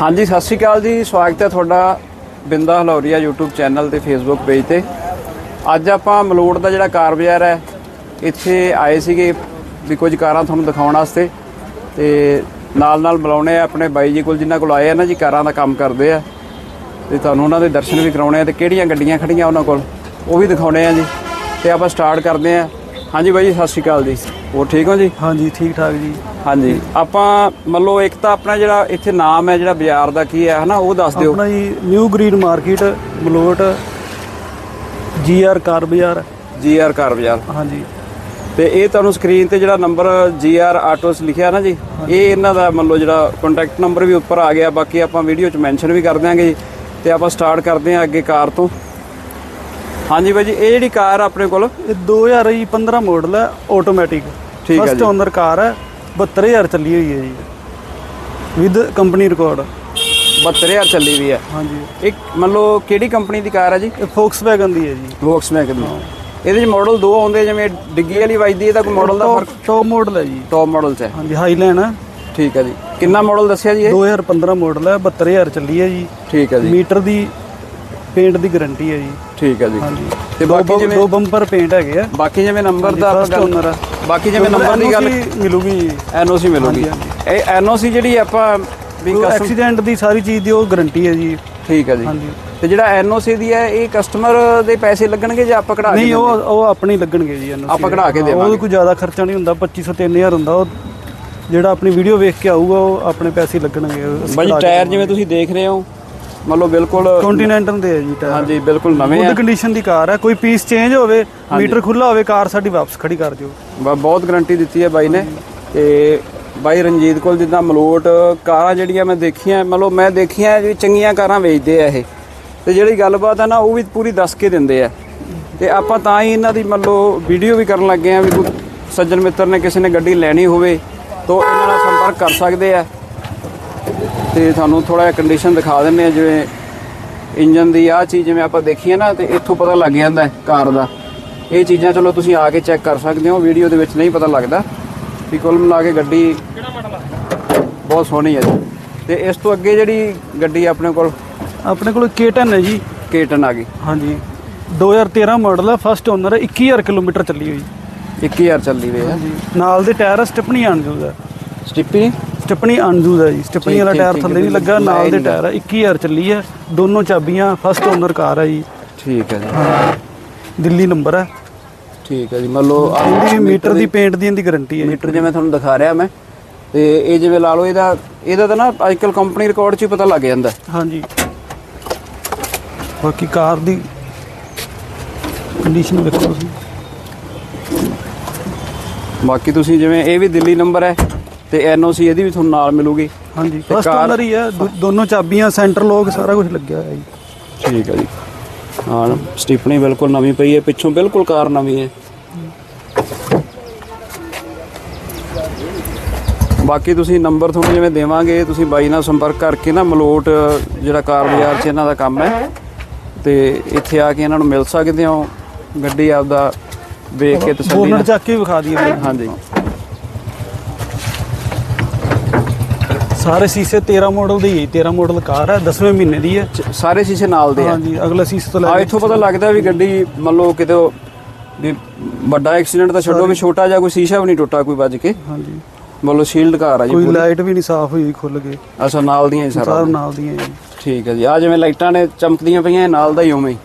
ਹਾਂਜੀ, ਸਤਿ ਸ਼੍ਰੀ ਅਕਾਲ ਜੀ। ਸਵਾਗਤ ਹੈ ਤੁਹਾਡਾ ਬਿੰਦਾ ਹਲੌਰੀਆ YouTube ਚੈਨਲ ਤੇ Facebook ਪੇਜ ਤੇ। ਅੱਜ ਆਪਾਂ ਮਲੋੜ ਦਾ ਜਿਹੜਾ ਕਾਰ ਬਾਜ਼ਾਰ ਹੈ, ਇੱਥੇ ਆਏ ਸੀਗੇ ਵੀ ਕੁਝ ਕਾਰਾਂ ਤੁਹਾਨੂੰ ਦਿਖਾਉਣ ਵਾਸਤੇ। ਤੇ ਨਾਲ ਨਾਲ ਬੁਲਾਉਣੇ ਆ ਆਪਣੇ ਬਾਈ ਜੀ ਕੋਲ, ਜਿਨ੍ਹਾਂ ਕੋਲ ਆਏ ਆ ਨਾ ਜੀ, ਕਾਰਾਂ ਦਾ ਕੰਮ ਕਰਦੇ ਆ। ਤੇ ਤੁਹਾਨੂੰ ਉਹਨਾਂ ਦੇ ਦਰਸ਼ਨ ਵੀ ਕਰਾਉਣੇ ਆ ਤੇ ਕਿਹੜੀਆਂ ਗੱਡੀਆਂ ਖੜੀਆਂ ਉਹਨਾਂ ਕੋਲ, ਉਹ ਵੀ ਦਿਖਾਉਣੇ ਆ ਜੀ। ਤੇ ਆਪਾਂ ਸਟਾਰਟ ਕਰਦੇ ਆ। ਹਾਂਜੀ ਬਾਈ ਜੀ, ਸਤਿ ਸ਼੍ਰੀ ਅਕਾਲ ਜੀ। ਹੋਰ ਠੀਕ ਹੋ ਜੀ? ਹਾਂਜੀ ਠੀਕ ਠਾਕ ਜੀ। ਹਾਂਜੀ। ਆਪਾਂ ਮੰਨ ਲਓ ਇੱਕ ਤਾਂ ਆਪਣਾ ਜਿਹੜਾ ਇੱਥੇ ਨਾਮ ਹੈ ਜਿਹੜਾ ਬਾਜ਼ਾਰ ਦਾ ਕੀ ਹੈ ਹਨਾ ਉਹ ਦੱਸ ਦਿਓ। ਆਪਣਾ ਜੀ new green market Malout GR car ਬਾਜ਼ਾਰ। ਜੀਆਰ ਕਾਰ ਬਾਜ਼ਾਰ। ਹਾਂਜੀ। ਤੇ ਇਹ ਤੁਹਾਨੂੰ ਸਕਰੀਨ ਤੇ ਜਿਹੜਾ ਨੰਬਰ ਜੀਆਰ ਆਟੋਸ ਲਿਖਿਆ ਨਾ ਜੀ ਇਹ ਇਹਨਾਂ ਦਾ ਮੰਨ ਲਓ ਜਿਹੜਾ ਕੰਟੈਕਟ ਨੰਬਰ ਵੀ ਉੱਪਰ ਆ ਗਿਆ। ਬਾਕੀ ਆਪਾਂ ਵੀਡੀਓ 'ਚ ਮੈਂਸ਼ਨ ਵੀ ਕਰ ਦਿਆਂਗੇ ਜੀ। ਤੇ ਆਪਾਂ ਸਟਾਰਟ ਕਰਦੇ ਹਾਂ ਅੱਗੇ ਕਾਰ ਤੋਂ। ਹਾਂਜੀ ਬਾਈ ਜੀ ਇਹ ਜਿਹੜੀ ਕਾਰ ਆਪਣੇ ਕੋਲ? ਇਹ 2015 ਮਾਡਲ ਹੈ ਆਟੋਮੈਟਿਕ ਠੀਕ ਹੈ ਫਸਟ ਜੀ। ਓਨਰ ਕਾਰ ਹੈ 72000 ਚੱਲੀ ਹੋਈ ਹੈ ਜੀ। ਵਿਦ ਕੰਪਨੀ ਰਿਕਾਰਡ 72000 ਚੱਲੀ ਵੀ ਹੈ। ਹਾਂਜੀ। ਇੱਕ ਮੰਨ ਲਓ ਕਿਹੜੀ ਕੰਪਨੀ ਦੀ ਕਾਰ ਹੈ ਜੀ? ਇਹ ਫੋਕਸਵੈਗਨ ਦੀ ਹੈ ਜੀ। ਵੋਕਸਵੈਗਨ ਦੀ। ਇਹਦੇ 'ਚ ਮਾਡਲ ਦੋ ਆਉਂਦੇ ਜਿਵੇਂ ਡਿੱਗੀ ਵਾਲੀ ਵੱਜਦੀ ਹੈ ਤਾਂ ਕੋਈ ਮਾਡਲ ਦਾ ਫ਼ਰਕ ਟੌਪ ਮਾਡਲ ਹੈ ਜੀ। ਟੌਪ ਮਾਡਲ 'ਚ ਹੈ। ਹਾਂਜੀ ਹਾਈਲੈਂਡ ਹੈ ਠੀਕ ਹੈ ਜੀ। ਕਿੰਨਾ ਮਾਡਲ ਦੱਸਿਆ ਜੀ ਇਹ? 2015 ਮਾਡਲ ਹੈ 72000 ਚੱਲੀ ਹੈ ਜੀ। ਠੀਕ ਹੈ ਜੀ। ਮੀਟਰ ਦੀ ਪੇਂਟ ਦੀ ਗਾਰੰਟੀ ਹੈ ਜੀ। ਠੀਕ ਹੈ ਜੀ। ਹਾਂਜੀ। ਤੇ ਬਾਕੀ ਜਿਵੇਂ ਦੋ ਬੰਪਰ ਪੇਂਟ ਹੈਗੇ ਆ। ਬਾਕੀ ਜਿਵੇਂ ਨੰਬਰ ਦਾ ਆਪਾਂ ਗੱਲ ਬਾਕੀ ਜਿਵੇਂ ਨੰਬਰ ਦੀ ਗੱਲ ਮਿਲੂਗੀ। ਐਨਓਸੀ ਮਿਲੂਗੀ। ਇਹ ਐਨਓਸੀ ਜਿਹੜੀ ਆਪਾਂ ਵੀ ਐਕਸੀਡੈਂਟ ਦੀ ਸਾਰੀ ਚੀਜ਼ ਦੀ ਉਹ ਗਾਰੰਟੀ ਹੈ ਜੀ। ਠੀਕ ਹੈ ਜੀ। ਹਾਂਜੀ। ਤੇ ਜਿਹੜਾ ਐਨਓਸੀ ਦੀ ਹੈ ਇਹ ਕਸਟਮਰ ਦੇ ਪੈਸੇ ਲੱਗਣਗੇ ਜਾਂ ਆਪਾਂ ਕਢਾ ਕੇ ਨਹੀਂ ਉਹ? ਉਹ ਆਪਣੇ ਲੱਗਣਗੇ ਜੀ NOC ਆਪਾਂ ਕਢਾ ਕੇ ਦੇਵਾਂਗੇ। ਉਹ ਕੋਈ ਜ਼ਿਆਦਾ ਖਰਚਾ ਨਹੀਂ ਹੁੰਦਾ 2500 3000 ਹੁੰਦਾ। ਉਹ ਜਿਹੜਾ ਆਪਣੀ ਵੀਡੀਓ ਵੇਖ ਕੇ ਆਊਗਾ ਉਹ ਆਪਣੇ ਪੈਸੇ ਲੱਗਣਗੇ। ਬਾਈ ਟਾਇਰ ਜਿਵੇਂ ਤੁਸੀਂ ਦੇਖ ਰਹੇ ਹੋ ਮੰਨ ਲਓ ਬਿਲਕੁਲ ਕੰਟੀਨੈਂਟਲ ਦੇ ਹੈ ਜੀ ਟਾਇਰ ਹਾਂਜੀ ਬਿਲਕੁਲ ਨਵੇਂ ਆ। ਗੁੱਡ ਕੰਡੀਸ਼ਨ ਦੀ ਕਾਰ ਹੈ। ਕੋਈ ਪੀਸ ਚੇਂਜ ਹੋਵੇ ਮੀਟਰ ਖੁੱਲਾ ਹੋਵੇ ਕਾਰ ਸਾਡੀ ਵਾਪਸ ਖੜੀ ਕਰ ਦਿਓ। ਬਹੁਤ ਗਾਰੰਟੀ ਦਿੱਤੀ ਹੈ ਬਾਈ ਨੇ। ਤੇ ਬਾਈ ਰਣਜੀਤ ਕੋਲ ਜਿੱਦਾਂ ਮਲੋਟ ਕਾਰਾਂ ਜਿਹੜੀਆਂ ਮੈਂ ਦੇਖੀਆਂ ਮੰਨ ਲਓ ਮੈਂ ਦੇਖੀਆਂ ਵੀ ਚੰਗੀਆਂ ਕਾਰਾਂ ਵੇਚਦੇ ਆ ਇਹ। ਤੇ ਜਿਹੜੀ ਗੱਲਬਾਤ ਹੈ ਨਾ ਉਹ ਵੀ ਪੂਰੀ ਦੱਸ ਕੇ ਦਿੰਦੇ ਆ। ਤੇ ਆਪਾਂ ਤਾਂ ਹੀ ਇਹਨਾਂ ਦੀ ਮੰਨ ਲਓ ਵੀਡੀਓ ਵੀ ਕਰਨ ਲੱਗੇ ਆ ਵੀ ਕੋਈ ਸੱਜਣ ਮਿੱਤਰ ਨੇ ਕਿਸੇ ਨੇ ਗੱਡੀ ਲੈਣੀ ਹੋਵੇ ਤਾਂ ਇਹਨਾਂ ਨਾਲ ਸੰਪਰਕ ਕਰ ਸਕਦੇ ਆ। ਤੇ ਤੁਹਾਨੂੰ ਥੋੜਾ ਜਿਹਾ ਕੰਡੀਸ਼ਨ ਦਿਖਾ ਦਿੰਨੇ ਆ ਜਿਵੇਂ ਇੰਜਨ ਦੀ ਆ ਚੀਜ਼ ਜਿਵੇਂ ਆਪਾਂ ਦੇਖੀਏ ਨਾ ਤੇ ਇੱਥੋਂ ਪਤਾ ਲੱਗ ਜਾਂਦਾ ਹੈ ਕਾਰ ਦਾ। ਇਹ ਚੀਜ਼ਾਂ ਚਲੋ ਤੁਸੀਂ ਆ ਕੇ ਚੈੱਕ ਕਰ ਸਕਦੇ ਹੋ ਵੀਡੀਓ ਦੇ ਵਿੱਚ ਨਹੀਂ ਪਤਾ ਲੱਗਦਾ। ਵੀ ਕੁੱਲ ਮਿਲਾ ਕੇ ਗੱਡੀ ਬਹੁਤ ਸੋਹਣੀ ਹੈ ਜੀ। ਤੇ ਇਸ ਤੋਂ ਅੱਗੇ ਜਿਹੜੀ ਗੱਡੀ ਆਪਣੇ ਕੋਲ? ਆਪਣੇ ਕੋਲ K10 ਹੈ ਜੀ। ਕੇਟਨ ਆ ਗਈ। ਹਾਂਜੀ। 2013 ਮਾਡਲ ਹੈ ਫਸਟ ਓਨਰ ਹੈ 21000 ਕਿਲੋਮੀਟਰ ਚੱਲੀ ਹੋਈ। 21000 ਚੱਲੀ ਹੋਈ ਹੈ। ਨਾਲ ਦੇ ਟਾਇਰ ਸਟਿਪਨੀ ਅਨਯੂਜ਼ ਹੈ ਸਟਿੱਪੀ ਸਟਿਪਨੀ ਅਨਯੂਜ਼ ਹੈ ਜੀ। ਸਟਿਪਨੀ ਠੀਕ, ਵਾਲਾ ਟਾਇਰ ਥੱਲੇ ਨਹੀਂ ਲੱਗਾ ਨਾਲ ਦੇ ਟਾਇਰ ਹੈ 21000 ਚੱਲੀ ਹੈ। ਦੋਨੋਂ ਚਾਬੀਆਂ ਫਸਟ ਓਨਰ ਕਾਰ ਹੈ ਜੀ। ਠੀਕ ਹੈ ਜੀ। ਦਿੱਲੀ ਨੰਬਰ ਹੈ ਠੀਕ ਹੈ ਜੀ ਮੰਨ ਲਓ ਇਹਦੀ ਮੀਟਰ ਦੀ ਪੇਂਟ ਦੀ ਇਹਦੀ ਗਾਰੰਟੀ ਹੈ। ਮੀਟਰ ਜਿਵੇਂ ਤੁਹਾਨੂੰ ਦਿਖਾ ਰਿਹਾ ਮੈਂ ਤੇ ਇਹ ਜਿਵੇਂ ਲਾ ਲਓ ਇਹਦਾ ਇਹਦਾ ਤਾਂ ਨਾ ਅੱਜਕੱਲ ਕੰਪਨੀ ਰਿਕਾਰਡ 'ਚ ਹੀ ਪਤਾ ਲੱਗ ਜਾਂਦਾ। ਹਾਂਜੀ। ਬਾਕੀ ਕਾਰ ਦੀ ਕੰਡੀਸ਼ਨ ਵੇਖੋ ਤੁਸੀਂ। ਬਾਕੀ ਤੁਸੀਂ ਜਿਵੇਂ ਇਹ ਵੀ ਦਿੱਲੀ ਨੰਬਰ ਹੈ। ਤੇ ਐਨਓਸੀ ਇਹਦੀ ਵੀ ਤੁਹਾਨੂੰ ਨਾਲ ਮਿਲੂਗੀ। ਹਾਂਜੀ ਤੇ ਫਸਟ ਕਾਰ- ਓਨਰ ਹੀ ਹੈ ਦੋ- ਦੋਨੋਂ ਚਾਬੀਆਂ ਸੈਂਟਰ ਲੋਕ ਸਾਰਾ ਕੁਝ ਲੱਗਿਆ ਹੋਇਆ ਜੀ। ਠੀਕ ਹੈ ਜੀ। ਹਾਂ ਸਟਿਪਣੀ ਬਿਲਕੁਲ ਨਵੀਂ ਪਈ ਹੈ ਪਿੱਛੋਂ ਬਿਲਕੁਲ ਕਾਰ ਨਵੀਂ ਹੈ। ਬਾਕੀ ਤੁਸੀਂ ਨੰਬਰ ਤੁਹਾਨੂੰ ਜਿਵੇਂ ਦੇਵਾਂਗੇ ਤੁਸੀਂ ਬਾਈ ਨਾਲ ਸੰਪਰਕ ਕਰਕੇ ਨਾ ਮਲੋਟ ਜਿਹੜਾ ਕਾਰ ਬਾਜ਼ਾਰ 'ਚ ਇਹਨਾਂ ਦਾ ਕੰਮ ਹੈ ਤੇ ਇੱਥੇ ਆ ਕੇ ਇਹਨਾਂ ਨੂੰ ਮਿਲ ਸਕਦੇ ਹੋ। ਗੱਡੀ ਆਪਦਾ ਵੇਖ ਕੇ ਤਸੱਲੀ ਬੋਨਟ ਨਾਲ ਚੱਕ ਕੇ ਵਿਖਾ ਦਈਏ। ਬਾਈ। ਹਾਂਜੀ। ਸਾਰੇ ਸੀਸੇ 13 ਮਾਡਲ ਦੀ ਹੈ 13 ਮਾਡਲ ਕਾਰ ਹੈ 10ਵੇਂ ਮਹੀਨੇ ਦੀ ਹੈ। ਸਾਰੇ ਸ਼ੀਸ਼ੇ ਨਾਲ ਦੇ ਆ। ਹਾਂਜੀ ਅਗਲਾ ਸੀਸੇ ਤੋਂ ਆ ਲੈ ਕੇ ਇੱਥੋਂ ਪਤਾ ਲੱਗਦਾ ਵੀ ਗੱਡੀ ਮੰਨ ਲਓ ਕਿਤੇ ਉਹ ਵੀ ਵੱਡਾ ਐਕਸੀਡੈਂਟ ਤਾਂ ਛੱਡੋ ਵੀ ਛੋਟਾ ਜਿਹਾ ਕੋਈ ਸ਼ੀਸ਼ਾ ਵੀ ਨਹੀਂ ਟੁੱਟਾ ਕੋਈ ਵੱਜ ਕੇ। ਹਾਂਜੀ। ਮੰਨ ਲਓ ਸ਼ੀਲਡ ਕਾਰ ਆ ਜੀ ਕੋਈ ਪੂਰੀ। ਲਾਈਟ ਵੀ ਨਹੀਂ ਸਾਫ਼ ਹੋਈ ਖੁੱਲ ਕੇ। ਅੱਛਾ ਨਾਲ ਦੀਆਂ ਹੀ ਸਾਰਾ ਸਾਰਾ ਨਾਲ ਦੀਆਂ ਜੀ। ਠੀਕ ਹੈ ਜੀ। ਆ ਜਿਵੇਂ ਲਾਈਟਾਂ ਨੇ ਚਮਕਦੀਆਂ ਪਈਆਂ ਇਹ ਨਾਲ ਦਾ ਹੀ ਉਵੇਂ ਹੀ।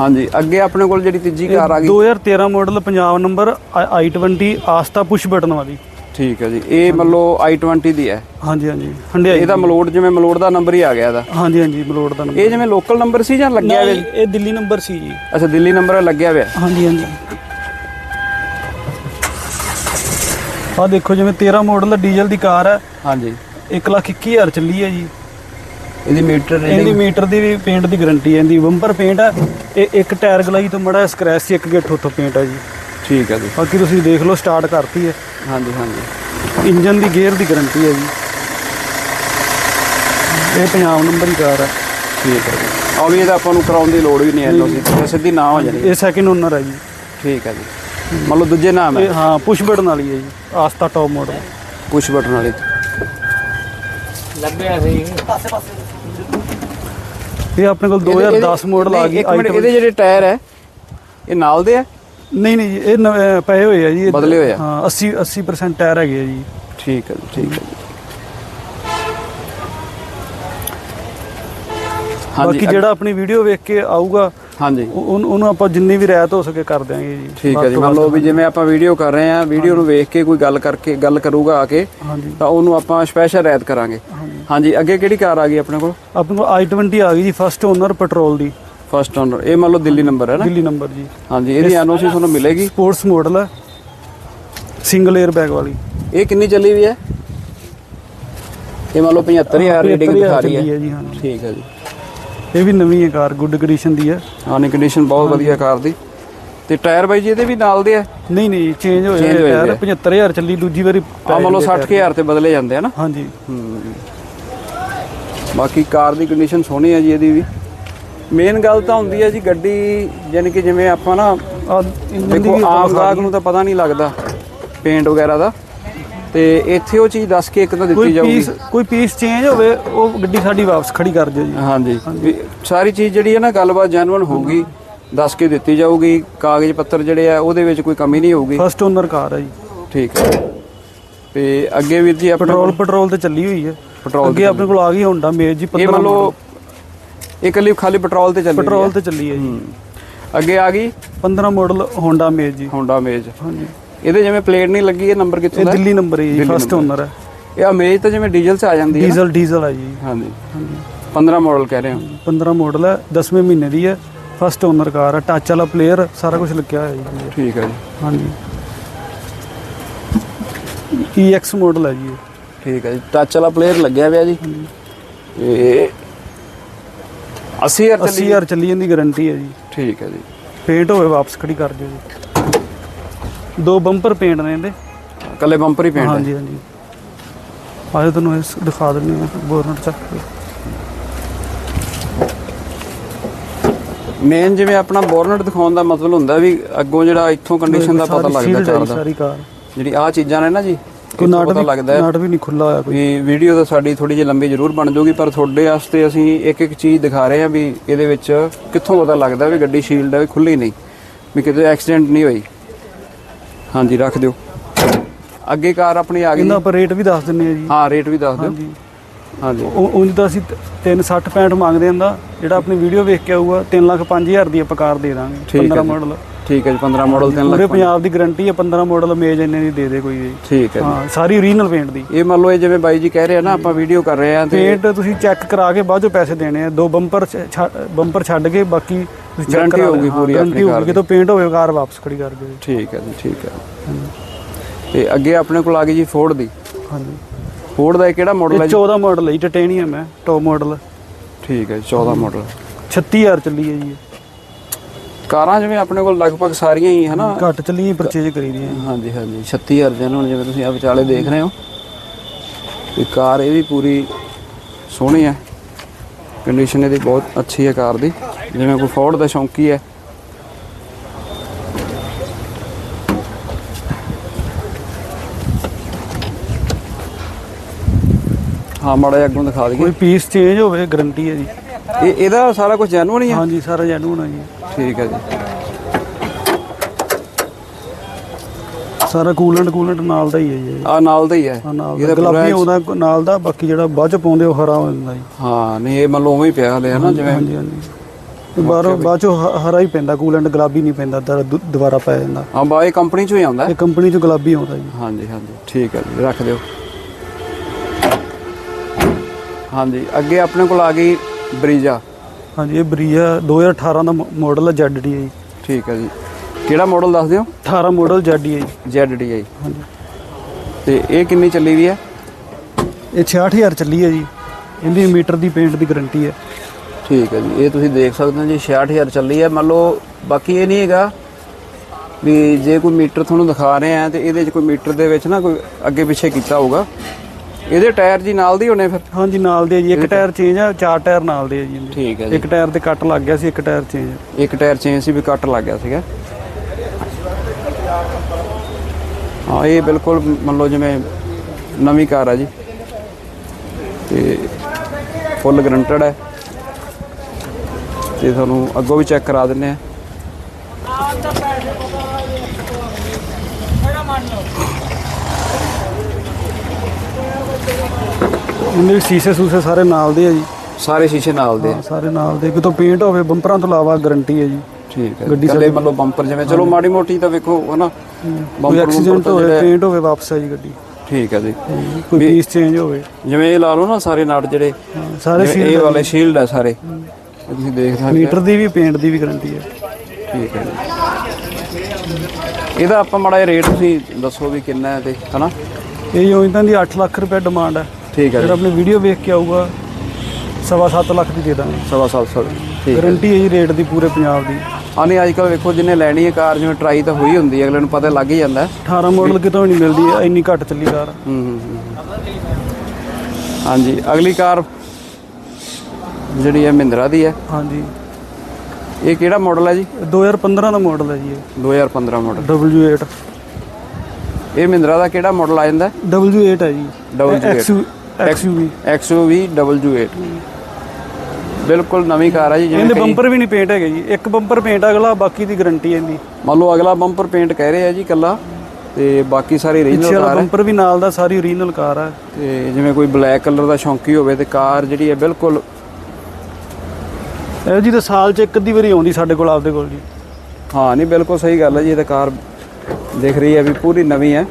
ਹਾਂਜੀ ਅੱਗੇ ਆਪਣੇ ਕੋਲ ਜਿਹੜੀ ਤੀਜੀ ਕਾਰ ਆ ਗਈ। 2013 model Punjab number i20 Asta push button ਵਾਲੀ। ਠੀਕ ਹੈ ਜੀ। ਇਹ ਮੰਨ ਲਓ i20 ਦੀ ਹੈ। ਹਾਂਜੀ ਹਾਂਜੀ। ਹੰਡਿਆਈ ਇਹਦਾ ਮਲੋੜ ਜਿਵੇਂ ਮਲੋੜ ਦਾ ਨੰਬਰ ਹੀ ਆ ਗਿਆ ਇਹਦਾ। ਹਾਂਜੀ ਹਾਂਜੀ ਬਲੋਡ ਦਾ ਨੰਬਰ ਇਹ ਜਿਵੇਂ ਲੋਕਲ ਨੰਬਰ ਸੀ ਜਾਂ ਲੱਗਿਆ ਹੋਇਆ ਇਹ ਦਿੱਲੀ ਨੰਬਰ ਸੀ ਜੀ। ਅੱਛਾ ਦਿੱਲੀ ਨੰਬਰ ਲੱਗਿਆ ਹੋਇਆ। ਹਾਂਜੀ ਹਾਂਜੀ। ਆ ਦੇਖੋ ਜਿਵੇਂ 13 ਮਾਡਲ ਦਾ ਡੀਜ਼ਲ ਦੀ ਕਾਰ ਹੈ। ਹਾਂਜੀ। 121000 ਚੱਲੀ ਹੈ ਜੀ। ਇਹਦੀ ਮੀਟਰ ਇਹਦੀ ਮੀਟਰ ਦੀ ਵੀ ਪੇਂਟ ਦੀ ਗਾਰੰਟੀ ਹੈ। ਇਹਦੀ ਬੰਪਰ ਪੇਂਟ ਹੈ। ਇਹ ਇੱਕ ਟਾਇਰ ਗਲਾਈ ਤੋਂ ਮੜਾ ਸਕ੍ਰੈਚ ਸੀ ਇੱਕ ਗਿੱਠ ਉੱਥੋਂ ਪੇਂਟ ਹੈ ਜੀ। ਠੀਕ ਹੈ ਜੀ। ਬਾਕੀ ਤੁਸੀਂ ਦੇਖ ਲਓ ਸਟਾਰਟ ਕਰਤੀ ਹੈ। ਹਾਂਜੀ ਹਾਂਜੀ। ਇੰਜਨ ਦੀ ਗੇਅਰ ਦੀ ਗਾਰੰਟੀ ਹੈ ਜੀ। ਇਹ ਪੰਜਾਬ ਨੰਬਰ ਹੀ ਕਾਰ ਹੈ। ਠੀਕ ਹੈ ਜੀ। ਆ ਵੀ ਇਹਦਾ ਆਪਾਂ ਨੂੰ ਕਰਾਉਣ ਦੀ ਲੋੜ ਵੀ ਨਹੀਂ ਐਨਓਸੀ ਸਿੱਧੀ ਨਾ ਹੋ ਜਾਣੀ। ਇਹ ਸੈਕਿੰਡ ਓਨਰ ਹੈ ਜੀ। ਠੀਕ ਹੈ ਜੀ। ਮੰਨ ਲਓ ਦੂਜੇ ਨਾਮ ਹੈ। ਹਾਂ ਪੁਸ਼ ਬਟਨ ਵਾਲੀ ਹੈ ਜੀ। Asta top model push button ਵਾਲੀ। ਲੱਭਿਆ ਸੀ। ਇਹ ਆਪਣੇ ਕੋਲ 2010 ਮਾਡਲ ਆ ਗਈ ਇੱਕ ਮਿੰਟ i20 ਇਹਦੇ ਜਿਹੜੇ ਟਾਇਰ ਹੈ ਇਹ ਨਾਲ ਦੇ ਆ ਨਹੀਂ ਨਹੀਂ ਇਹ ਨਵੇਂ ਪਏ ਹੋਏ ਆ ਜੀ ਇਹ- ਬਦਲੇ ਹੋਏ ਆ? ਹਾਂ 80 80% ਟਾਇਰ ਹੈਗੇ ਆ ਜੀ। ਠੀਕ ਹੈ ਜੀ ਠੀਕ ਹੈ ਜੀ। ਬਾਕੀ ਜਿਹੜਾ ਆਪਣੀ ਵੀਡੀਓ ਵੇਖ ਕੇ ਆਊਗਾ ਹਾਂਜੀ। ਉਹ- ਉਹਨੂੰ ਉਹਨੂੰ ਆਪਾਂ ਜਿੰਨੀ ਵੀ ਰਿਆਇਤ ਹੋ ਸਕੇ ਕਰ ਦਿਆਂਗੇ ਜੀ। ਠੀਕ ਹੈ ਵੱਧ ਜੀ ਤੋਂ ਮੰਨ ਲਓ ਵੱਧ। ਵੀ ਜਿਵੇਂ ਆਪਾਂ ਵੀਡੀਓ ਕਰ ਰਹੇ ਆ ਵੀਡੀਓ ਨੂੰ ਵੇਖ ਕੇ ਕੋਈ ਗੱਲ ਕਰਕੇ ਗੱਲ ਕਰੂਗਾ ਆ ਕੇ ਹਾਂਜੀ। ਤਾਂ ਉਹਨੂੰ ਆਪਾਂ ਸਪੈਸ਼ਲ ਰੈਦ ਕਰਾਂਗੇ। ਹਾਂਜੀ। ਅੱਗੇ ਕਿਹੜੀ ਕਾਰ ਆ ਗਈ ਆਪਣੇ ਕੋਲ? ਆਪਣੇ ਕੋਲ i20 ਆ ਗਈ ਜੀ ਫਸਟ ਓਨਰ ਪੈਟਰੋਲ ਦੀ। ਫਸਟ ਓਨਰ ਇਹ ਮੰਨ ਲਓ ਦਿੱਲੀ ਨੰਬਰ ਹੈ ਨਾ? ਦਿੱਲੀ ਨੰਬਰ ਜੀ। ਹਾਂਜੀ ਇਹਦੀ ਐਨਓਸੀ ਤੁਹਾਨੂੰ ਮਿਲੇਗੀ। ਸਪੋਰਟਸ ਮਾਡਲ ਹੈ। ਸਿੰਗਲ 에ਅਰ ਬੈਗ ਵਾਲੀ। ਇਹ ਕਿੰਨੀ ਚੱਲੀ ਵੀ ਹੈ? ਇਹ ਮੰਨ ਲਓ 75000 ਰੀਡਿੰਗ 75,000 ਦਿਖਾ ਰਹੀ ਹੈ। ਹੈ ਜੀ ਹਾਂ। ਠੀਕ ਹੈ ਜੀ। ਇਹ ਵੀ ਨਵੀਂ ਹੈ ਕਾਰ ਗੁੱਡ ਕੰਡੀਸ਼ਨ ਦੀ ਹੈ। ਆਨੀ ਕੰਡੀਸ਼ਨ ਬਹੁਤ ਵਧੀਆ ਕਾਰ ਦੀ। ਤੇ ਟਾਇਰ ਬਾਈ ਜੀ ਇਹਦੇ ਵੀ ਨਾਲ ਦੇ ਆ? ਨਹੀਂ ਨਹੀਂ ਚੇਂਜ ਹੋਏ ਆ। 75000 ਚੱਲੀ ਦੂਜੀ ਵਾਰੀ ਆ ਮੰਨ ਲਓ 60000 ਤੇ ਬਦਲੇ ਜਾਂਦੇ ਆ ਨਾ। ਹਾਂਜੀ। ਬਾਕੀ ਕਾਰ ਦੀ ਕੰਡੀਸ਼ਨ ਸੋਹਣੀ ਹੈ ਜੀ ਇਹਦੀ ਵੀ। ਮੇਨ ਗੱਲ ਤਾਂ ਹੁੰਦੀ ਹੈ ਜੀ ਗੱਡੀ ਯਾਨੀ ਕਿ ਜਿਵੇਂ ਆਪਾਂ ਨਾ ਦੇਖੋ ਆਮ ਗਾਹਕ ਨੂੰ ਤਾਂ ਪਤਾ ਨਹੀਂ ਲੱਗਦਾ ਪੇਂਟ ਵਗੈਰਾ ਦਾ। ਤੇ ਇੱਥੇ ਉਹ ਚੀਜ਼ ਦੱਸ ਕੇ ਇੱਕ ਤਾਂ ਦਿੱਤੀ ਕੋਈ ਜਾਊਗੀ। ਪੀਸ ਕੋਈ ਪੀਸ ਚੇਂਜ ਹੋਵੇ ਉਹ ਗੱਡੀ ਸਾਡੀ ਵਾਪਸ ਖੜੀ ਕਰ ਦਿਓ ਜੀ। ਹਾਂਜੀ। ਸਾਰੀ ਚੀਜ਼ ਜਿਹੜੀ ਹੈ ਨਾ ਗੱਲਬਾਤ ਜੈਨੂਇਨ ਹੋਊਗੀ ਦੱਸ ਕੇ ਦਿੱਤੀ ਜਾਊਗੀ ਕਾਗਜ਼ ਪੱਤਰ ਜਿਹੜੇ ਆ ਉਹਦੇ ਵਿੱਚ ਕੋਈ ਕਮੀ ਨਹੀਂ ਹੋਊਗੀ। ਫਸਟ ਓਨਰ ਕਾਰ ਹੈ ਜੀ। ਠੀਕ ਹੈ। ਤੇ ਅੱਗੇ ਵੀਰ ਜੀ ਆਪਣੇ ਪੈਟਰੋਲ ਪੈਟਰੋਲ ਤੇ ਚੱਲੀ ਹੋਈ ਹੈ। ਪੈਟਰੋਲ ਅੱਗੇ ਆਪਣੇ ਕੋਲ ਆ ਗਈ ਹੋਂਡਾ ਮੇਜ ਜੀ ਇਹ 15 ਮੰਨ ਲਓ ਇਹ ਇਕੱਲੀ ਖਾਲੀ ਪੈਟਰੋਲ ਤੇ ਚੱਲੀ ਪੈਟਰੋਲ ਤੇ ਚੱਲੀ ਹੈ ਜੀ। ਅੱਗੇ ਆ ਗਈ? 15 ਮਾਡਲ ਹੋਂਡਾ ਮੇਜ ਜੀ। ਹੋਂਡਾ ਮੇਜ ਹਾਂਜੀ। ਇਹਦੇ ਜਿਵੇਂ ਪਲੇਟ ਨਹੀਂ ਲੱਗੀ ਇਹ ਨੰਬਰ ਕਿੱਥੋਂ ਦਾ? ਦਿੱਲੀ ਨੰਬਰ ਹੈ ਜੀ ਫਸਟ। ਓਨਰ ਹੈ। ਇਹ ਅਮੇਜ ਤਾਂ ਜਿਵੇਂ ਡੀਜ਼ਲ 'ਚ ਆ ਜਾਂਦੀ ਹੈ? ਡੀਜ਼ਲ ਡੀਜ਼ਲ ਹੈ ਜੀ। ਹਾਂਜੀ। ਹਾਂਜੀ। 15 ਮਾਡਲ ਕਹਿ ਰਹੇ ਹਾਂ। 15 ਮਾਡਲ ਹੈ 10ਵੇਂ ਮਹੀਨੇ ਦੀ ਹੈ। ਫਸਟ ਓਨਰ ਕਾਰ ਹੈ ਟੱਚ ਵਾਲਾ ਪਲੇਅਰ ਸਾਰਾ ਕੁਝ ਲੱਗਿਆ ਹੋਇਆ ਜੀ। ਠੀਕ ਹੈ ਜੀ। ਹਾਂਜੀ। EX ਮਾਡਲ ਹੈ ਜੀ। ਠੀਕ ਹੈ ਜੀ। ਟੱਚ ਵਾਲਾ ਪਲੇਅਰ ਲੱਗਿਆ ਪਿਆ ਜੀ। ਇਹ 80000 ਚੱਲੀ 80000 ਚੱਲੀ ਜਾਂਦੀ ਗਾਰੰਟੀ ਹੈ ਜੀ। ਠੀਕ ਹੈ ਜੀ। ਪੇਂਟ ਹੋਵੇ ਵਾਪਸ ਖੜੀ ਕਰ ਦਿਓ ਜੀ। ਦੋ ਬੰਪਰ ਪੇਂਟ ਨੇ ਇਹਦੇ। ਕੱਲੇ ਬੰਪਰ ਹੀ ਪੇਂਟ ਹੈ। ਹਾਂਜੀ ਹਾਂਜੀ। ਆਜੋ ਤੁਹਾਨੂੰ ਇਸ ਦਿਖਾ ਦਿੰਦੇ ਹਾਂ ਬੋਰਨਟ ਚੱਕ ਕੇ। ਮੇਨ ਜਿਵੇਂ ਆਪਣਾ ਬੋਰਨਟ ਦਿਖਾਉਣ ਦਾ ਮਤਲਬ ਹੁੰਦਾ ਵੀ ਅੱਗੋਂ ਜਿਹੜਾ ਇੱਥੋਂ ਕੰਡੀਸ਼ਨ ਦਾ ਪਤਾ ਲੱਗਦਾ ਦਾ। ਕਾਰ। ਜਿਹੜੀ ਆ ਚੀਜ਼ਾਂ ਨੇ ਨਾ ਜੀ ਕੋਈ ਨਾਟ ਪਤਾ ਵੀ ਲੱਗਦਾ ਹੈ ਨਾਟ ਵੀ ਨਹੀਂ ਖੁੱਲਾ ਹੋਇਆ ਕੋਈ। ਵੀ ਵੀਡੀਓ ਤਾਂ ਸਾਡੀ ਥੋੜੀ ਜਿਹੀ ਲੰਬੀ ਜ਼ਰੂਰ ਬਣ ਜਾਊਗੀ ਪਰ ਤੁਹਾਡੇ ਵਾਸਤੇ ਅਸੀਂ ਇੱਕ ਇੱਕ ਚੀਜ਼ ਦਿਖਾ ਰਹੇ ਹਾਂ ਵੀ ਇਹਦੇ ਵਿੱਚ ਕਿੱਥੋਂ ਪਤਾ ਲੱਗਦਾ ਵੀ ਗੱਡੀ ਸ਼ੀਲਡ ਹੈ ਵੀ ਖੁੱਲੀ ਨਹੀਂ ਵੀ ਕਿਤੇ ਐਕਸੀਡੈਂਟ ਨਹੀਂ ਹੋਈ। ਹਾਂਜੀ ਰੱਖ ਦਿਓ। ਅੱਗੇ ਕਾਰ ਆਪਣੀ ਆ ਗਈ। ਜੀ। ਆਪਾਂ ਰੇਟ ਵੀ ਦੱਸ ਦਿੰਨੇ ਆ ਜੀ। ਹਾਂ ਰੇਟ ਵੀ ਦੱਸ ਦਿਓ। ਹਾਂਜੀ। ਉਂਝ ਤਾਂ ਅਸੀਂ 360 65 ਮੰਗਦੇ ਹਾਂ ਦਾ ਜਿਹੜਾ ਆਪਣੀ ਵੀਡੀਓ ਵੇਖ ਕੇ ਆਊਗਾ 3 ਲੱਖ 5000 ਦੀ ਆਪਾਂ ਕਾਰ ਦੇ ਦਾਂਗੇ ਠੀਕ ਹੈ 15 ਜੀ। ਮਾਡਲ ਠੀਕ ਹੈ ਜੀ 15 ਮਾਡਲ 3 ਪੂਰੇ ਲੱਖ ਪੰਜਾਬ ਦੀ ਗਾਰੰਟੀ ਹੈ 15 ਮਾਡਲ ਮੇਜ ਇੰਨੇ ਦੀ ਦੇ ਦੇ ਕੋਈ ਜੀ ਠੀਕ ਹੈ ਹਾਂ ਸਾਰੀ ਓਰੀਜਨਲ ਪੇਂਟ ਦੀ। ਇਹ ਮੰਨ ਲਓ ਇਹ ਜਿਵੇਂ ਬਾਈ ਜੀ ਕਹਿ ਰਹੇ ਆ ਨਾ ਆਪਾਂ ਵੀਡੀਓ ਕਰ ਰਹੇ ਆ ਤੇ ਪੇਂਟ ਤੁਸੀਂ ਚੈੱਕ ਕਰਾ ਕੇ ਬਾਅਦ ਚੋਂ ਪੈਸੇ ਦੇਣੇ ਆ ਦੋ ਬੰਪਰ ਬੰਪਰ ਛੱਡ ਕੇ ਬਾਕੀ ਕਰਾ ਹੋਊਗੀ ਪੂਰੀ ਆਪਣੀ ਕਾਰ ਹੋਊਗੀ ਜਦੋਂ ਪੇਂਟ ਹੋਵੇ ਕਾਰ ਵਾਪਸ ਖੜੀ ਕਰ ਦਿਓ। ਠੀਕ ਹੈ ਜੀ ਠੀਕ ਹੈ। ਤੇ ਅੱਗੇ ਆਪਣੇ ਕੋਲ ਆ ਗਈ ਜੀ ਫੋਰਡ ਦੀ। ਹਾਂਜੀ। ਫੋਰਡ ਦਾ ਇਹ ਕਿਹੜਾ ਮਾਡਲ ਹੈ ਇਹ ਜੀ? 14 ਮਾਡਲ ਹੈ ਜੀ ਟਿਟੇਨੀਅਮ ਹੈ ਟੌਪ ਮਾਡਲ ਠੀਕ ਹੈ ਜੀ 14 ਮਾਡਲ 36000 ਚੱਲੀ ਹੈ ਜੀ ਇਹ। ਕਾਰਾਂ ਜਿਵੇਂ ਆਪਣੇ ਕੋਲ ਲਗਭਗ ਸਾਰੀਆਂ ਹੀ ਹਨਾ ਘੱਟ ਚੱਲੀ ਪਰਚੇਜ ਕਰੀ ਦੀ ਹੈ ਹਾਂਜੀ। ਹਾਂਜੀ 36000 ਜਨ ਹੁਣ ਜਿਵੇਂ ਤੁਸੀਂ ਆ ਵਿਚਾਲੇ ਦੇਖ ਰਹੇ ਹੋ। ਤੇ ਕਾਰ ਇਹ ਵੀ ਪੂਰੀ ਸੋਹਣੀ ਹੈ। ਕੰਡੀਸ਼ਨ ਇਹਦੀ ਬਹੁਤ ਅੱਛੀ ਹੈ ਕਾਰ ਦੀ। ਜਿਵੇਂ ਕੋਈ ਫੋਰਡ ਦਾ ਸ਼ੌਂਕੀ ਹੈ। ਹਾਂ ਮਾੜਾ ਜਿਹਾ ਅੱਗੋਂ ਦਿਖਾ ਦਈਏ। ਕੋਈ ਪੀਸ ਚੇਂਜ ਹੋਵੇ ਗਾਰੰਟੀ ਹੈ ਜੀ। ਇਹ ਇਹਦਾ ਸਾਰਾ ਕੁਝ ਜੈਨੂਨ ਹੀ ਹੈ ਹਾਂਜੀ ਸਾਰਾ ਜੈਨੂਨ ਹੈ ਜੀ। ਠੀਕ ਹੈ ਜੀ। ਸਾਰਾ ਕੂਲੈਂਟ ਕੂਲੈਂਟ ਨਾਲ ਦਾ ਹੀ ਹੈ ਜੀ। ਆ ਨਾਲ ਦਾ ਹੀ ਹੈ। ਨਾਲ ਇਹਦਾ ਪੂਰਾ ਗੁਲਾਬੀ ਆਉਂਦਾ ਨਾਲ ਦਾ ਬਾਕੀ ਜਿਹੜਾ ਬਾਅਦ ਚ ਪਾਉਂਦੇ ਉਹ ਹਰਾ ਹੋ ਜਾਂਦਾ ਜੀ। ਹਾਂ ਨਹੀਂ ਇਹ ਮੰਨ ਲਓ ਉਵੇਂ ਹੀ ਪਿਆ ਹਲੇ ਹਨਾ ਜਿਵੇਂ। ਹਾਂਜੀ ਹਾਂਜੀ। ਤੇ ਬਾਹਰੋਂ ਬਾਅਦ ਚੋਂ ਹਰਾ ਹੀ ਪੈਂਦਾ ਕੂਲੈਂਟ ਗੁਲਾਬੀ ਨਹੀਂ ਪੈਂਦਾ ਦਰ- ਦੁ- ਦੁਬਾਰਾ ਪੈ ਜਾਂਦਾ। ਹਾਂ ਬਾ ਇਹ ਕੰਪਨੀ ਚੋਂ ਹੀ ਆਉਂਦਾ? ਹੈ। ਇਹ ਕੰਪਨੀ ਚ ਗੁਲਾਬੀ ਆਉਂਦਾ ਜੀ। ਹਾਂਜੀ ਹਾਂਜੀ ਠੀਕ ਹੈ ਜੀ ਰੱਖ ਦਿਓ। ਹਾਂਜੀ ਅੱਗੇ ਆਪਣੇ ਕੋਲ ਆ ਗਈ ਬਰੀਜਾ। ਹਾਂਜੀ ਇਹ ਬਰੀਆ 2018 ਦਾ ਮਾਡਲ ਹੈ ZD ਹੈ ਜੀ। ਠੀਕ ਹੈ ਜੀ। ਕਿਹੜਾ ਮਾਡਲ ਦੱਸ ਦਿਓ? 18 ਮਾਡਲ ZD ਹੈ ਜੀ। ZDI ਹਾਂਜੀ। ਤੇ ਇਹ ਕਿੰਨੀ ਚੱਲੀ ਵੀ ਹੈ? ਇਹ 66000 ਚੱਲੀ ਹੈ ਜੀ। ਇਹਦੀ ਮੀਟਰ ਦੀ ਪੇਂਟ ਦੀ ਗਾਰੰਟੀ ਹੈ। ਠੀਕ ਹੈ ਜੀ। ਇਹ ਤੁਸੀਂ ਦੇਖ ਸਕਦੇ ਹੋ ਜੀ 66000 ਚੱਲੀ ਹੈ। ਮੰਨ ਲਓ ਬਾਕੀ ਇਹ ਨਹੀਂ ਹੈਗਾ ਵੀ ਜੇ ਕੋਈ ਮੀਟਰ ਤੁਹਾਨੂੰ ਦਿਖਾ ਰਹੇ ਆ ਤੇ ਇਹਦੇ 'ਚ ਕੋਈ ਮੀਟਰ ਦੇ ਵਿੱਚ ਨਾ ਕੋਈ ਅੱਗੇ ਪਿੱਛੇ ਕੀਤਾ ਹੋਊਗਾ। ਇਹਦੇ ਟਾਇਰ ਜੀ ਨਾਲ ਦੀ ਹੋਣੇ ਫਿਰ? ਹਾਂਜੀ ਨਾਲ ਦੇ ਜੀ। ਇੱਕ ਟਾਇਰ ਚੇਂਜ ਆ ਚਾਰ ਟਾਇਰ ਨਾਲ ਦੇ ਆ ਜੀ ਇਹਦੇ। ਠੀਕ ਹੈ ਇੱਕ ਟਾਇਰ ਤੇ ਕੱਟ ਲੱਗ ਗਿਆ ਸੀ ਇੱਕ ਟਾਇਰ ਚੇਂਜ ਆ। ਇੱਕ ਟਾਇਰ ਚੇਂਜ ਸੀ ਵੀ ਕੱਟ ਲੱਗ ਗਿਆ ਸੀਗਾ। ਹਾਂ ਇਹ ਬਿਲਕੁਲ ਮੰਨ ਲਓ ਜਿਵੇਂ ਨਵੀਂ ਕਾਰ ਆ ਜੀ। ਤੇ ਫੁੱਲ ਗਰੰਟਡ ਹੈ ਤੇ ਤੁਹਾਨੂੰ ਅੱਗੋਂ ਵੀ ਚੈੱਕ ਕਰਾ ਦਿੰਨੇ ਆ। ਇਹਦੇ ਵੀ ਸੀਸੇ ਸੂਸੇ ਸਾਰੇ ਨਾਲ ਦੇ ਆ ਜੀ। ਸਾਰੇ ਸ਼ੀਸ਼ੇ ਨਾਲ ਦੇ ਆ। ਸਾਰੇ ਨਾਲ ਦੇ। ਕਿਤੋਂ ਪੇਂਟ ਹੋਵੇ ਬੰਪਰਾਂ ਤੋਂ ਇਲਾਵਾ ਗਾਰੰਟੀ ਹੈ ਜੀ। ਠੀਕ ਹੈ। ਗੱਡੀ ਗੱਡੀ ਮਤਲਬ ਬੰਪਰ ਜਿਵੇਂ ਚਲੋ ਮਾੜੀ ਮੋਟੀ ਤਾਂ ਵੇਖੋ ਹਨਾ ਕੋਈ ਐਕਸੀਡੈਂਟ ਹੋਵੇ ਪੇਂਟ ਹੋਵੇ ਵਾਪਸ ਆ ਜੀ ਗੱਡੀ। ਠੀਕ ਹੈ ਜੀ। ਕੋਈ ਪੀਸ ਚੇਂਜ ਹੋਵੇ। ਜਿਵੇਂ ਇਹ ਲਾ ਲਓ ਨਾ ਸਾਰੇ ਨਟ ਜਿਹੜੇ ਸਾਰੇ ਜਿਵੇਂ ਇਹ ਵਾਲੇ ਸ਼ੀਲਡ ਹੈ ਸਾਰੇ। ਇਹ ਤੁਸੀਂ ਦੇਖ ਸਕਦੇ ਹੋ। ਮੀਟਰ ਦੀ ਵੀ ਪੇਂਟ ਦੀ ਵੀ ਗਾਰੰਟੀ ਹੈ। ਠੀਕ ਹੈ ਜੀ। ਇਹਦਾ ਆਪਾਂ ਮਾੜਾ ਜਿਹਾ ਰੇਟ ਤੁਸੀਂ ਦੱਸੋ ਵੀ ਕਿੰਨਾ ਹੈ ਤੇ ਹਨਾ? ਇਹ ਯੂਨਿਟਾਂ ਦੀ 8 ਲੱਖ ਰੁਪਏ ਡਿਮਾਂਡ ਹੈ ਠੀਕ ਹੈ ਜਿਹੜਾ ਜੀ। ਆਪਣੀ ਵੀਡੀਓ ਵੇਖ ਕੇ ਆਊਗਾ ਸਵਾ ਸੱਤ ਲੱਖ ਦੀ ਦੇ ਦਾਂਗੇ। ਸਵਾ ਸੱਤ ਸੌ ਠੀਕ ਹੈ। ਗਾਰੰਟੀ ਹੈ ਜੀ ਰੇਟ ਦੀ ਪੂਰੇ ਪੰਜਾਬ ਦੀ। ਨਹੀਂ ਅੱਜ ਕੱਲ੍ਹ ਵੇਖੋ ਜਿਹਨੇ ਲੈਣੀ ਹੈ ਕਾਰ ਜਿਵੇਂ ਟਰਾਈ ਤਾਂ ਹੋਈ ਹੁੰਦੀ ਹੈ ਅਗਲੇ ਨੂੰ ਪਤਾ ਲੱਗ ਹੀ ਜਾਂਦਾ ਹੈ। 18 ਮਾਡਲ ਕਿਤੋਂ ਨਹੀਂ ਮਿਲਦੀ ਹੈ, ਇੰਨੀ ਘੱਟ ਚੱਲੀ ਕਾਰ। ਹੂੰ ਹੂੰ, ਹਾਂਜੀ ਅਗਲੀ ਕਾਰ ਜਿਹੜੀ ਹੈ ਮਹਿੰਦਰਾ ਦੀ ਹੈ। ਹਾਂਜੀ। ਇਹ ਕਿਹੜਾ ਮਾਡਲ ਹੈ ਜੀ? ਇਹ 2015 ਦਾ ਮਾਡਲ ਹੈ ਜੀ 2015 ਮਾਡਲ ਇਹ W8 ਇਹ ਮਹਿੰਦਰਾ ਦਾ ਕਿਹੜਾ ਮਾਡਲ ਆ ਜਾਂਦਾ? ਹੈ? W8 ਹੈ ਜੀ। W8 XUV XUV W8 ਬਿਲਕੁਲ ਨਵੀਂ ਕਾਰ ਹੈ ਜੀ ਜਿਵੇਂ ਇਹਦੇ ਬੰਪਰ ਵੀ ਨਹੀਂ ਪੇਂਟ ਹੈਗੇ ਜੀ। ਇੱਕ ਬੰਪਰ ਪੇਂਟ ਅਗਲਾ ਬਾਕੀ ਦੀ ਗਾਰੰਟੀ ਹੈ ਇਹਦੀ। ਮੰਨ ਲਓ ਅਗਲਾ ਬੰਪਰ ਪੇਂਟ ਕਹਿ ਰਹੇ ਆ ਜੀ ਕੱਲਾ ਤੇ ਬਾਕੀ ਸਾਰੀ ਪਿੱਛੇ ਰੀਜਨਲ ਵਾਲਾ ਕਾਰ ਹੈ। ਬੰਪਰ ਵੀ ਨਾਲ ਦਾ ਸਾਰੀ ਓਰੀਜਨਲ ਕਾਰ ਹੈ ਤੇ ਜਿਵੇਂ ਕੋਈ ਬਲੈਕ ਕਲਰ ਦਾ ਸ਼ੌਂਕੀ ਹੋਵੇ ਤੇ ਕਾਰ ਜਿਹੜੀ ਹੈ ਬਿਲਕੁਲ ਇਹ ਜੀ ਤਾਂ ਸਾਲ 'ਚ ਇੱਕ ਅੱਧੀ ਵਾਰੀ ਆਉਂਦੀ ਸਾਡੇ ਕੋਲ ਆਪਦੇ ਕੋਲ ਜੀ। ਹਾਂ ਨਹੀਂ ਬਿਲਕੁਲ ਸਹੀ ਗੱਲ ਹੈ ਜੀ ਇਹ ਤਾਂ ਕਾਰ ਦਿਖ ਰਹੀ ਹੈ ਵੀ ਪੂਰੀ ਨਵੀਂ ਹੈ।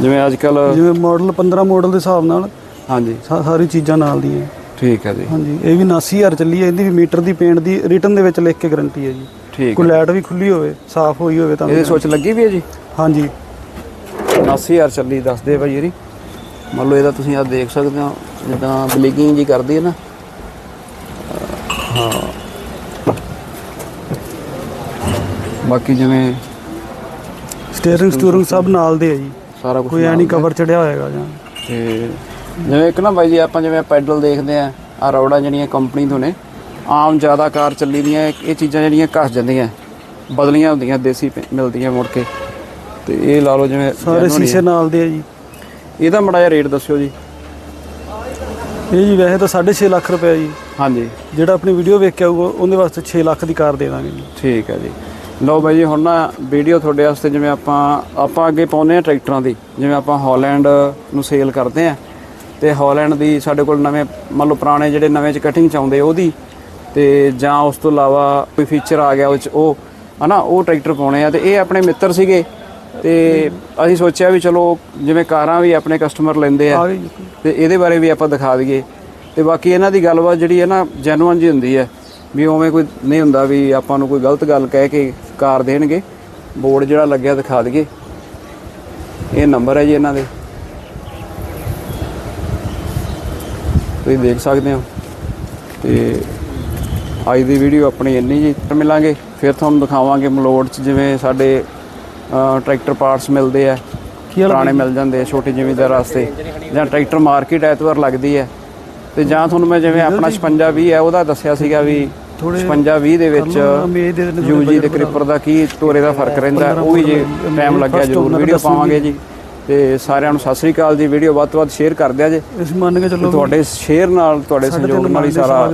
ਜਿਵੇਂ ਅੱਜ ਕੱਲ ਜਿਵੇਂ ਮਾਡਲ 15 ਮਾਡਲ ਦੇ ਹਿਸਾਬ ਨਾਲ ਹਾਂਜੀ। ਸਾ- ਸਾਰੀ ਚੀਜ਼ਾਂ ਨਾਲ ਦੀਆਂ ਠੀਕ ਹੈ ਜੀ। ਹਾਂਜੀ ਇਹ ਵੀ 89000 ਚੱਲੀ ਹੈ ਇਹਦੀ ਵੀ ਮੀਟਰ ਦੀ ਪੇਂਟ ਦੀ ਰਿਟਰਨ ਦੇ ਵਿੱਚ ਲਿਖ ਕੇ ਗਾਰੰਟੀ ਹੈ ਜੀ। ਠੀਕ ਕੋਈ ਹੈ ਲਾਈਟ ਵੀ ਖੁੱਲੀ ਹੋਵੇ ਸਾਫ਼ ਹੋਈ ਹੋਵੇ ਤਾਂ ਇਹਦੇ ਸੋਚ ਲੱਗੀ ਵੀ ਹੈ ਜੀ? ਹਾਂਜੀ। 70000 ਚੱਲੀ ਦੱਸਦੇ ਆ ਭਾਈ ਇਹਦੀ। ਮੰਨ ਲਓ ਇਹਦਾ ਤੁਸੀਂ ਆ ਦੇਖ ਸਕਦੇ ਹੋ ਜਿੱਦਾਂ ਬਲੀਕਿੰਗ ਜੀ ਕਰਦੀ ਹੈ ਨਾ। ਹਾਂ। ਬਾਕੀ ਜਿਵੇਂ ਸਟੀਅਰਿੰਗ ਸਟੂਰਿੰਗ ਸਭ ਨਾਲ ਦੇ ਹੈ ਜੀ। ਸਾਰਾ ਕੁਝ ਕੋਈ ਐ ਨਹੀਂ ਕਵਰ ਚੜਿਆ ਹੋਏਗਾ ਜਾਂ। ਤੇ ਜਿਵੇਂ ਇੱਕ ਨਾ ਬਾਈ ਜੀ ਆਪਾਂ ਜਿਵੇਂ ਪੈਡਲ ਦੇਖਦੇ ਆ ਆ ਰੌੜਾਂ ਜਿਹੜੀਆਂ ਕੰਪਨੀ ਤੋਂ ਨੇ ਆਮ ਜ਼ਿਆਦਾ ਕਾਰ ਚੱਲੀ ਦੀਆਂ ਇਹ ਚੀਜ਼ਾਂ ਜਿਹੜੀਆਂ ਘਸ ਜਾਂਦੀਆਂ ਬਦਲੀਆਂ ਹੁੰਦੀਆਂ ਦੇਸੀ ਮਿਲਦੀਆਂ ਮੁੜ ਕੇ। ਤੇ ਇਹ ਲਾ ਲਓ ਜਿਵੇਂ ਸਾਰੇ ਸ਼ੀਸ਼ੇ ਨਾਲ ਦੇ ਹੈ ਜੀ। ਆ। ਇਹਦਾ ਮੜਾ ਜਿਹਾ ਰੇਟ ਦੱਸਿਓ ਜੀ। ਇਹ ਜੀ ਵੈਸੇ ਤਾਂ 6.5 ਲੱਖ ਰੁਪਏ ਜੀ। ਹਾਂਜੀ। ਜਿਹੜਾ ਆਪਣੀ ਵੀਡੀਓ ਵੇਖ ਕੇ ਆਊਗਾ ਉਹਦੇ ਵਾਸਤੇ 6 ਲੱਖ ਦੀ ਕਾਰ ਦੇ ਦਾਂਗੇ ਜੀ। ਠੀਕ ਹੈ ਜੀ। ਲਓ ਬਾਈ ਜੀ ਹੁਣ ਨਾ ਵੀਡੀਓ ਤੁਹਾਡੇ ਵਾਸਤੇ ਜਿਵੇਂ ਆਪਾਂ ਆਪਾਂ ਅੱਗੇ ਪਾਉਂਦੇ ਆ ਟਰੈਕਟਰਾਂ ਦੀ। ਜਿਵੇਂ ਆਪਾਂ ਹਾਲੈਂਡ ਨੂੰ ਸੇਲ ਕਰਦੇ ਆ ਤੇ ਹਾਲੈਂਡ ਦੀ ਸਾਡੇ ਕੋਲ ਨਵੇਂ ਮੰਨ ਲਓ ਪੁਰਾਣੇ ਜਿਹੜੇ ਨਵੇਂ ਚ ਕਟਿੰਗ ਚ ਆਉਂਦੇ ਉਹਦੀ। ਤੇ ਜਾਂ ਉਸ ਤੋਂ ਇਲਾਵਾ ਕੋਈ ਫੀਚਰ ਆ ਗਿਆ ਉਹ ਚ ਉਹ ਹਨਾ ਉਹ ਟਰੈਕਟਰ ਪਾਉਣੇ ਆ। ਤੇ ਇਹ ਆਪਣੇ ਮਿੱਤਰ ਸੀਗੇ। ਤੇ ਅਸੀਂ ਸੋਚਿਆ ਵੀ ਚਲੋ ਜਿਵੇਂ ਕਾਰਾਂ ਵੀ ਆਪਣੇ ਕਸਟਮਰ ਲੈਂਦੇ ਆ। ਤੇ ਇਹਦੇ ਬਾਰੇ ਵੀ ਆਪਾਂ ਦਿਖਾ ਦਈਏ। ਤੇ ਬਾਕੀ ਇਹਨਾਂ ਦੀ ਗੱਲਬਾਤ ਜਿਹੜੀ ਹੈ ਨਾ ਜੈਨੂਅਨ ਜੀ ਹੁੰਦੀ ਹੈ। ਵੀ ਉਵੇਂ ਕੋਈ ਨਹੀਂ ਹੁੰਦਾ ਵੀ ਆਪਾਂ ਨੂੰ ਕੋਈ ਗਲਤ ਗੱਲ ਕਹਿ ਕੇ ਕਾਰ ਦੇਣਗੇ। ਬੋਰਡ ਜਿਹੜਾ ਲੱਗਿਆ ਦਿਖਾ ਦਈਏ। ਇਹ ਨੰਬਰ ਹੈ ਜੀ ਇਹਨਾਂ ਦੇ। ਤੁਸੀਂ ਦੇਖ ਸਕਦੇ ਹੋ। ਤੇ ਅੱਜ ਦੀ ਵੀਡੀਓ ਆਪਣੀ ਇੰਨੀ ਜੀ। ਮਿਲਾਂਗੇ। ਫਿਰ ਤੁਹਾਨੂੰ ਦਿਖਾਵਾਂਗੇ ਮਲੋੜ ਚ ਜਿਵੇਂ ਸਾਡੇ ਟਰੈਕਟਰ ਪਾਰਟਸ ਮਿਲਦੇ ਆ। ਪੁਰਾਣੇ ਮਿਲ ਜਾਂਦੇ ਆ ਛੋਟੇ ਜ਼ਿਮੀਂਦਾਰ ਵਾਸਤੇ। ਜਾਂ ਟਰੈਕਟਰ ਮਾਰਕੀਟ ਐਤਵਾਰ ਲੱਗਦੀ ਹੈ। ਤੇ ਜਾਂ ਤੁਹਾਨੂੰ ਮੈਂ ਜਿਵੇਂ ਆਪਣਾ 56 20 ਹੈ ਉਹਦਾ ਦੱਸਿਆ ਸੀਗਾ ਵੀ ਥੋੜ੍ਹੇ 56 20 ਦੇ ਵਿੱਚ ਯੂਜੀ ਤੇ ਕ੍ਰਿਪਰ ਦਾ ਕੀ ਤੋਰੇ ਦਾ ਫ਼ਰਕ ਰਹਿੰਦਾ ਉਹ ਵੀ ਜੇ ਟਾਈਮ ਲੱਗਿਆ ਜ਼ਰੂਰ ਵੀਡੀਓ ਪਾਵਾਂਗੇ ਜੀ। ਤੇ ਸਾਰਿਆਂ ਨੂੰ ਸਤਿ ਸ੍ਰੀ ਅਕਾਲ ਜੀ ਵੀਡੀਓ ਵੱਧ ਤੋਂ ਵੱਧ ਸ਼ੇਅਰ ਕਰ ਦਿਆ ਜੇ। ਅਸੀਂ ਮੰਨ ਕੇ ਚੱਲੋ ਤੁਹਾਡੇ ਸ਼ੇਅਰ ਨਾਲ ਤੁਹਾਡੇ ਸਹਿਯੋਗ ਨਾਲ ਹੀ ਸਾਰਾ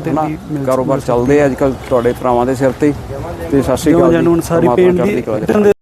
ਕਾਰੋਬਾਰ ਚੱਲਦੇ ਆ ਅੱਜ ਕੱਲ ਤੁਹਾਡੇ ਭਰਾਵਾਂ ਦੇ ਸਿਰ ਤੇ। ਤੇ ਸਤਿ ਸ੍ਰੀ ਅਕਾਲ ਸਾਰੀ ਪੇਂਟ ਦੇ